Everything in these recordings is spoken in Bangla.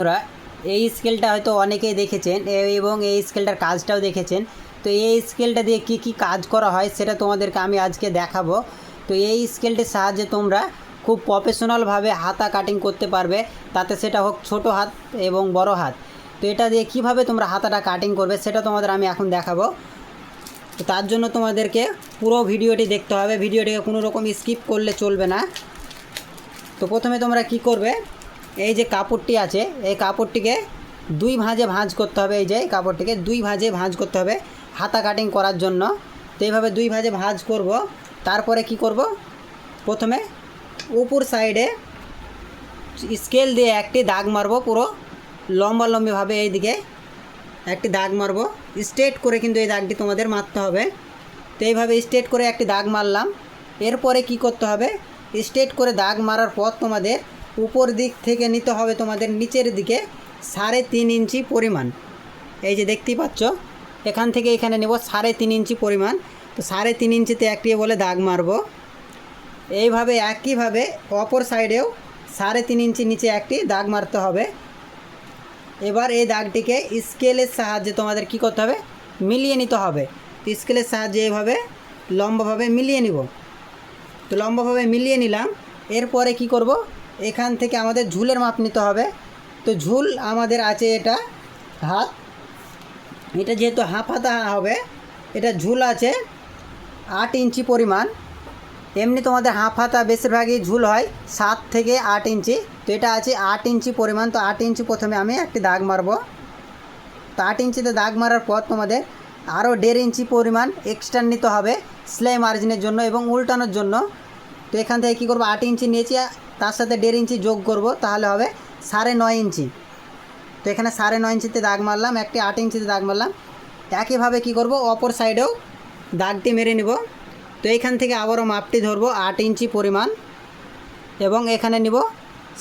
বন্ধুরা এই স্কেলটা হয়তো অনেকেই দেখেছেন এবং এই স্কেলটার কাজটাও দেখেছেন। তো এই স্কেলটা দিয়ে কি কি কাজ করা হয় সেটা তোমাদেরকে আমি আজকে দেখাবো। তো এই স্কেলটির সাহায্যে তোমরা খুব প্রফেশনালভাবে হাতা কাটিং করতে পারবে। তাতে সেটা হোক ছোট হাত এবং বড় হাত। তো এটা দিয়ে কীভাবে তোমরা হাতাটা কাটিং করবে সেটা তোমাদের আমি এখন দেখাবো। তো তার জন্য তোমাদেরকে পুরো ভিডিওটি দেখতে হবে। ভিডিওটিকে কোনো রকম স্কিপ করলে চলবে না। তো প্রথমে তোমরা কি করবে? এই যে কাপড়টি আছে, এই কাপড়টিকে দুই ভাঁজে ভাঁজ করতে হবে, এই যে এই কাপড়টিকে দুই ভাঁজে ভাঁজ করতে হবে হাতা কাটিং করার জন্য। তো এইভাবে দুই ভাঁজে ভাঁজ করব, তারপরে কি করব? প্রথমে উপর সাইডে স্কেল দিয়ে একটি দাগ মারবো, পুরো লম্বা লম্বিভাবে এইদিকে একটি দাগ মারবো। স্ট্রেট করে কিন্তু এই দাগটি তোমাদের মারতে হবে। তো এইভাবে স্ট্রেট করে একটি দাগ মারলাম। এরপরে কি করতে হবে? স্ট্রেট করে দাগ মারার পর তোমাদের উপর দিক থেকে নিতে হবে তোমাদের নিচের দিকে সাড়ে তিন ইঞ্চি পরিমাণ। এই যে দেখতেই পাচ্ছ, এখান থেকে এখানে নেব সাড়ে তিন ইঞ্চি পরিমাণ। তো সাড়ে তিন ইঞ্চিতে একটি বলে দাগ মারবো। এইভাবে একইভাবে অপর সাইডেও সাড়ে তিন ইঞ্চি নিচে একটি দাগ মারতে হবে। এবার এই দাগটিকে স্কেলের সাহায্যে তোমাদের কি করতে হবে? মিলিয়ে নিতে হবে। স্কেলের সাহায্যে এইভাবে লম্বাভাবে মিলিয়ে নিব। তো লম্বাভাবে মিলিয়ে নিলাম। এরপরে কি করব? এখান থেকে আমাদের ঝুলের মাপ নিতে হবে। তো ঝুল আমাদের আছে এটা হাত। এটা যেহেতু হাফ হাতা হবে, এটা ঝুল আছে আট ইঞ্চি পরিমাণ। এমনি তোমাদের হাফ হাতা বেশিরভাগই ঝুল হয়, সাত থেকে আট ইঞ্চি। তো এটা আছে আট ইঞ্চি পরিমাণ। তো আট ইঞ্চি প্রথমে আমি একটি দাগ মারবো। তো আট ইঞ্চিতে দাগ মারার পর তোমাদের আরও দেড় ইঞ্চি পরিমাণ এক্সট্রা নিতে হবে, সেলাই মার্জিনের জন্য এবং উল্টানোর জন্য। তো এখান থেকে কী করব? আট ইঞ্চি নিয়েছি। তার সাথে দেড় ইঞ্চি যোগ করব, তাহলে হবে সাড়ে নয় ইঞ্চি। তো এখানে সাড়ে নয় ইঞ্চিতে দাগ মারলাম, একটি আট ইঞ্চিতে দাগ মারলাম। একইভাবে কি করব, অপর সাইডেও দাগটি মেরে নিব। তো এইখান থেকে আবারও মাপটি ধরবো, আট ইঞ্চি পরিমাণ এবং এখানে নিব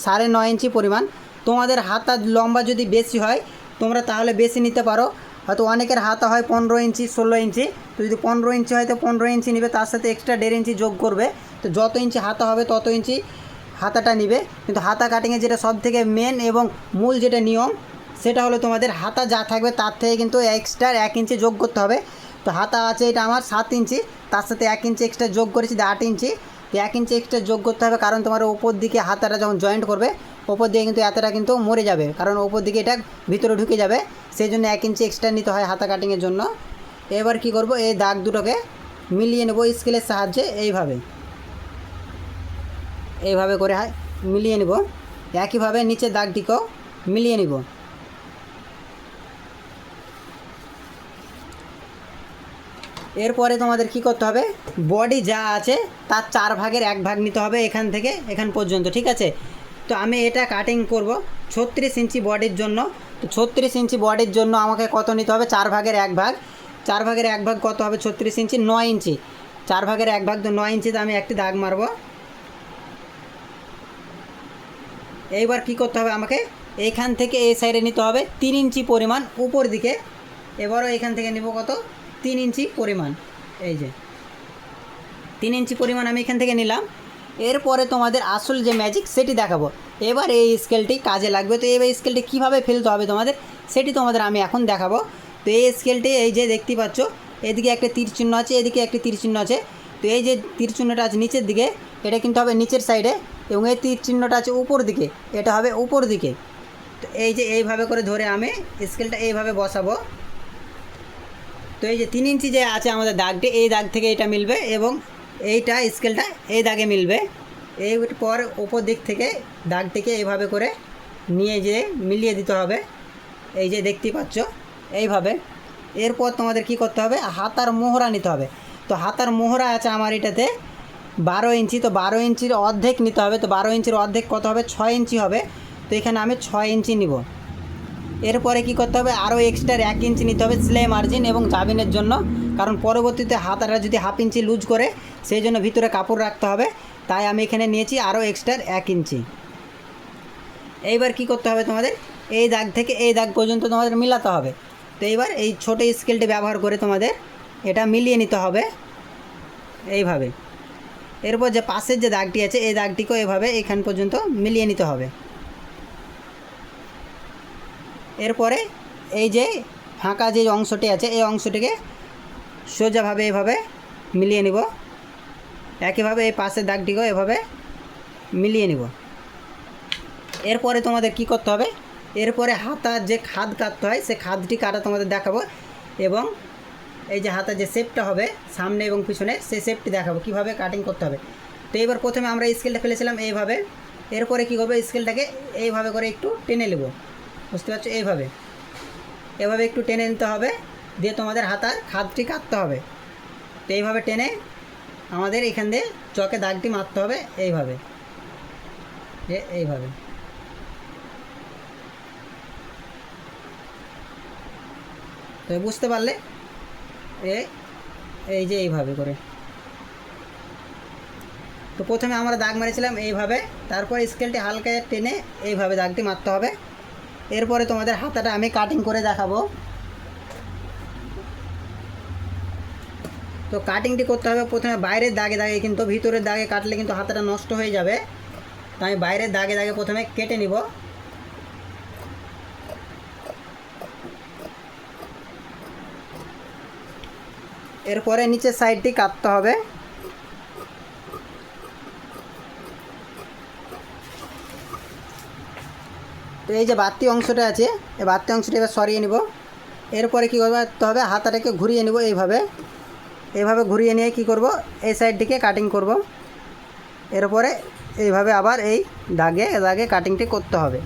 সাড়ে নয় ইঞ্চি পরিমাণ। তোমাদের হাতা লম্বা যদি বেশি হয়, তোমরা তাহলে বেশি নিতে পারো। হয়তো অনেকের হাতা হয় পনেরো ইঞ্চি, ষোলো ইঞ্চি। তো যদি পনেরো ইঞ্চি হয়, তো পনেরো ইঞ্চি নিবে, তার সাথে এক্সট্রা দেড় ইঞ্চি যোগ করবে। তো যত ইঞ্চি হাতা হবে, তত ইঞ্চি হাতাটা নিবে। কিন্তু হাতা কাটিংয়ে যেটা সব থেকে মেন এবং মূল যেটা নিয়ম, সেটা হলো তোমাদের হাতা যা থাকবে তার থেকে কিন্তু এক্সট্রা এক ইঞ্চি যোগ করতে হবে। তো হাতা আছে এটা আমার সাত ইঞ্চি, তার সাথে এক ইঞ্চি এক্সট্রা যোগ করেছি আট ইঞ্চি। তো এক ইঞ্চি এক্সট্রা যোগ করতে হবে কারণ তোমার ওপর দিকে হাতাটা যখন জয়েন্ট করবে, ওপর দিকে কিন্তু এতটা কিন্তু মরে যাবে। কারণ ওপর দিকে এটা ভিতরে ঢুকে যাবে সেই জন্য এক ইঞ্চি এক্সট্রা নিতে হয় হাতা কাটিংয়ের জন্য। এবার কি করব? এই দাগ দুটোকে মিলিয়ে নেব স্কেলের সাহায্যে এইভাবে। এইভাবে করে মিলিয়ে নেব। একইভাবে নিচের দাগটিকেও মিলিয়ে নিব। এরপরে তোমাদের কি করতে হবে? বডি যা আছে তার চার ভাগের এক ভাগ নিতে হবে এখান থেকে, এখান পর্যন্ত, ঠিক আছে? তো আমি এটা কাটিং করব। ছত্রিশ ইঞ্চি বডির জন্য। তো ছত্রিশ ইঞ্চি বডির জন্য আমাকে কত নিতে হবে? চার ভাগের এক ভাগ। চার ভাগের এক ভাগ কত হবে? ছত্রিশ ইঞ্চি, নয় ইঞ্চি। চার ভাগের এক ভাগ তো নয় ইঞ্চিতে আমি একটি দাগ মারবো। এইবার কি করতে হবে আমাকে? এইখান থেকে এই সাইডে নিতে হবে তিন ইঞ্চি পরিমাণ উপর দিকে। এবারও এখান থেকে নিব কত? তিন ইঞ্চি পরিমাণ। এই যে। তিন ইঞ্চি পরিমাণ আমি এখান থেকে নিলাম। এরপরে তোমাদের আসল যে ম্যাজিক সেটি দেখাবো। এবার এই স্কেলটি কাজে লাগবে। তো এবার স্কেলটি কীভাবে ফেলতে হবে তোমাদের? সেটি তোমাদের আমি এখন দেখাবো। তো এই স্কেলটি এই যে দেখতে পাচ্ছ, এদিকে একটা তীর চিহ্ন আছে, এদিকে একটি তীর চিহ্ন আছে। তো এই যে তীর চিহ্নটা আছে নিচের দিকে, এটা কিন্তু হবে নিচের সাইডে এবং এই তীর চিহ্নটা আছে উপর দিকে, এটা হবে উপর দিকে। তো এই যে এইভাবে করে ধরে আমি স্কেলটা এইভাবে বসাবো। তো এই যে তিন ইঞ্চি যে আছে আমাদের দাগটি, এই দাগ থেকে এটা মিলবে এবং এইটা স্কেলটা এই দাগে মিলবে। এই পর ওপর দিক থেকে দাগটিকে এইভাবে করে নিয়ে যে মিলিয়ে দিতে হবে। এই যে দেখতেই পাচ্ছ, এইভাবে। এরপর তোমাদের কি করতে হবে? হাতার মোহরা নিতে হবে। তো হাতার মোহরা আছে আমার এটাতে। বারো ইঞ্চি, তো বারো ইঞ্চির অর্ধেক নিতে হবে, তো বারো ইঞ্চির অর্ধেক কত হবে? ছয় ইঞ্চি হবে, তো এখানে আমি ছয় ইঞ্চি নিব। এরপরে কি করতে হবে? আরও এক্সট্রা এক ইঞ্চি নিতে হবে সেলাই মার্জিন এবং জাবিনের জন্য, কারণ পরবর্তীতে হাতাটা যদি হাফ ইঞ্চি লুজ করে, সেই জন্য ভিতরে কাপড় রাখতে হবে, তাই আমি এখানে নিয়েছি আরও এক্সট্রা এক ইঞ্চি। এইবার কি করতে হবে তোমাদের? এই দাগ থেকে এই দাগ পর্যন্ত তোমাদের মিলাতে হবে। তো এইবার এই ছোটো স্কেলটি ব্যবহার করে তোমাদের এটা মিলিয়ে নিতে হবে, এইভাবে। এরপর যে পাশের যে দাগটি আছে, এই দাগটিকেও এভাবে এখান পর্যন্ত মিলিয়ে নিতে হবে। এরপরে এই যে ফাঁকা যে অংশটি আছে, এই অংশটিকে সোজাভাবে এভাবে মিলিয়ে নিব। একইভাবে এই পাশের দাগটিকেও এভাবে মিলিয়ে নিব। এরপরে তোমাদের কি করতে হবে? এরপরে হাতার যে খাদ কাটতে হয়, সে খাদটি কাটা তোমাদের দেখাবো এবং এই যে হাতার যে শেপটা হবে, সামনে এবং পিছনে, সেই শেপটি দেখাবো, কীভাবে কাটিং করতে হবে। তো এবার প্রথমে আমরা স্কেলটা ফেলেছিলাম এইভাবে। এরপরে কী করব স্কেলটাকে এইভাবে করে একটু টেনে নেব। বুঝতে পারছ? এইভাবে। এভাবে একটু টেনে নিতে হবে, দিয়ে তোমাদের হাতার খাদটি কাটতে হবে। তো এইভাবে টেনে আমাদের এখান দিয়ে চকে দাগটি মারতে হবে, এইভাবে। এইভাবে। তো বুঝতে পারলে? এই যে এইভাবে করে। তো প্রথমে আমরা দাগ মেরেছিলাম এইভাবে, তারপর স্কেলটি হালকা টেনে এইভাবে দাগটি মারতে হবে। এরপরে তোমাদের হাতাটা আমি কাটিং করে দেখাবো। তো কাটিংটি করতে হবে প্রথমে বাইরের দাগে দাগে, কিন্তু ভিতরের দাগে কাটলে কিন্তু হাতাটা নষ্ট হয়ে যাবে। তো আমি বাইরের দাগে দাগে প্রথমে কেটে নিব। এরপরে নিচের সাইডটি কাটতে হবে। তো এই যে বাড়তি অংশটা আছে, এই বাড়তি অংশটা এবার সরিয়ে নিব। এরপরে কী করতে হবে? হাতাটাকে ঘুরিয়ে নিব এইভাবে। এইভাবে ঘুরিয়ে নিয়ে কি করব? এই সাইডটিকে কাটিং করব। এরপরে এইভাবে আবার এই দাগে দাগে কাটিংটি করতে হবে।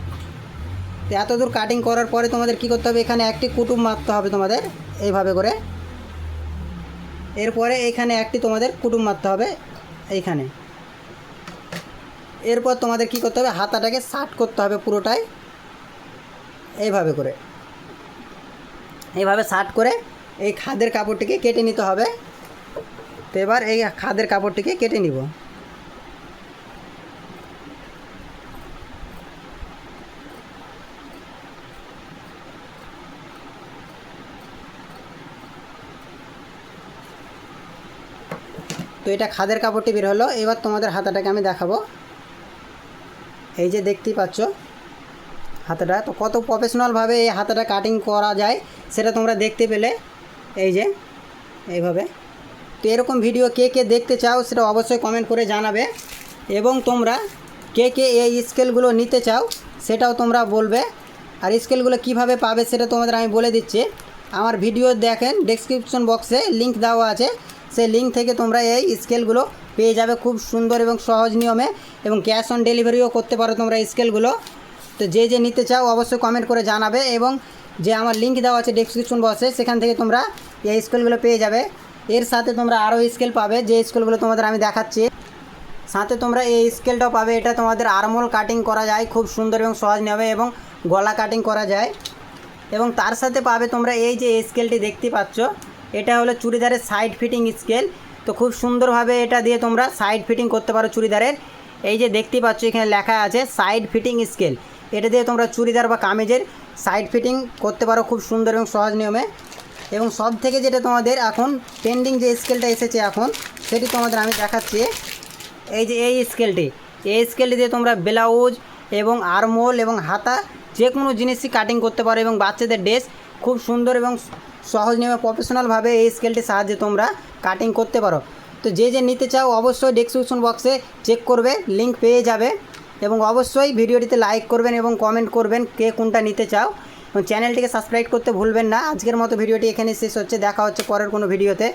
তো এত দূর কাটিং করার পরে তোমাদের কি করতে হবে? এখানে একটি কুটুম মারতে হবে তোমাদের, এইভাবে করে। এরপরে এখানে একটি তোমাদের কুটুম মারতে হবে, এইখানে। এরপর তোমাদের কি করতে হবে, হাতাটাকে শার্ট করতে হবে পুরোটাই, এইভাবে করে। এইভাবে শার্ট করে এই খাদের কাপড়টিকে কেটে নিতে হবে। তো এবার এই খাদের কাপড়টিকে কেটে নিব। তো এটা খাদের কাপড়টি বের হলো। এবার তোমাদের হাতাটাকে আমি দেখাবো। এই যে দেখতেই পাচ্ছ হাতাটা। তো কত প্রফেশনালভাবে এই হাতাটা কাটিং করা যায় সেটা তোমরা দেখতে পেলে। এই যে, এইভাবে। তো এরকম ভিডিও কে কে দেখতে চাও সেটা অবশ্যই কমেন্ট করে জানাবে। এবং তোমরা কে কে এই স্কেলগুলো নিতে চাও সেটাও তোমরা বলবে। আর স্কেলগুলো কীভাবে পাবে সেটা তোমাদের আমি বলে দিচ্ছি। আমার ভিডিও দেখেন ডেসক্রিপশন বক্সে লিংক দেওয়া আছে। সেই লিঙ্ক থেকে তোমরা এই স্কেলগুলো পেয়ে যাবে খুব সুন্দর এবং সহজ নিয়মে এবং ক্যাশ অন ডেলিভারিও করতে পারো তোমরা স্কেলগুলো তো যে যে নিতে চাও অবশ্যই কমেন্ট করে জানাবে এবং যে আমার লিঙ্ক দেওয়া আছে ডেসক্রিপশন বক্সে সেখান থেকে তোমরা এই স্কেলগুলো পেয়ে যাবে। এর সাথে তোমরা আরও স্কেল পাবে, যে স্কেলগুলো তোমাদের আমি দেখাচ্ছি। সাথে তোমরা এই স্কেলটাও পাবে, এটা তোমাদের আরমোল কাটিং করা যায়, খুব সুন্দর এবং সহজ নিয়মে এবং গলা কাটিং করা যায়। এবং তার সাথে পাবে তোমরা এই যে স্কেলটি দেখতে পাচ্ছ এটা হলো চুড়িদারের সাইড ফিটিং স্কেল তো খুব সুন্দরভাবে এটা দিয়ে তোমরা সাইড ফিটিং করতে পারো চুড়িদারের। এই যে দেখতে পাচ্ছ, এখানে লেখা আছে সাইড ফিটিং স্কেল এটা দিয়ে তোমরা চুড়িদার বা কামিজের সাইড ফিটিং করতে পারো খুব সুন্দর এবং সহজ নিয়মে। এবং সব থেকে যেটা তোমাদের এখন পেন্ডিং যে স্কেলটা এসেছে এখন, সেটি তোমাদের আমি দেখাচ্ছি। এই যে এই স্কেলটি এই স্কেলটি দিয়ে তোমরা ব্লাউজ এবং আরমোল এবং হাতা যে কোনো জিনিসই কাটিং করতে পারো এবং বাচ্চাদের ড্রেস খুব সুন্দর এবং সহজ নিয়মে প্রফেশনালভাবে এই স্কেলটির সাহায্যে তোমরা কাটিং করতে পারো। তো যে যে নিতে চাও অবশ্যই ডেসক্রিপশন বক্সে চেক করবে লিঙ্ক পেয়ে যাবে এবং অবশ্যই ভিডিওটিতে লাইক করবেন এবং কমেন্ট করবেন কে কোনটা নিতে চাও। এবং চ্যানেলটিকে সাবস্ক্রাইব করতে ভুলবেন না। আজকের মতো ভিডিওটি এখানে শেষ হচ্ছে। দেখা হচ্ছে পরের কোনো ভিডিওতে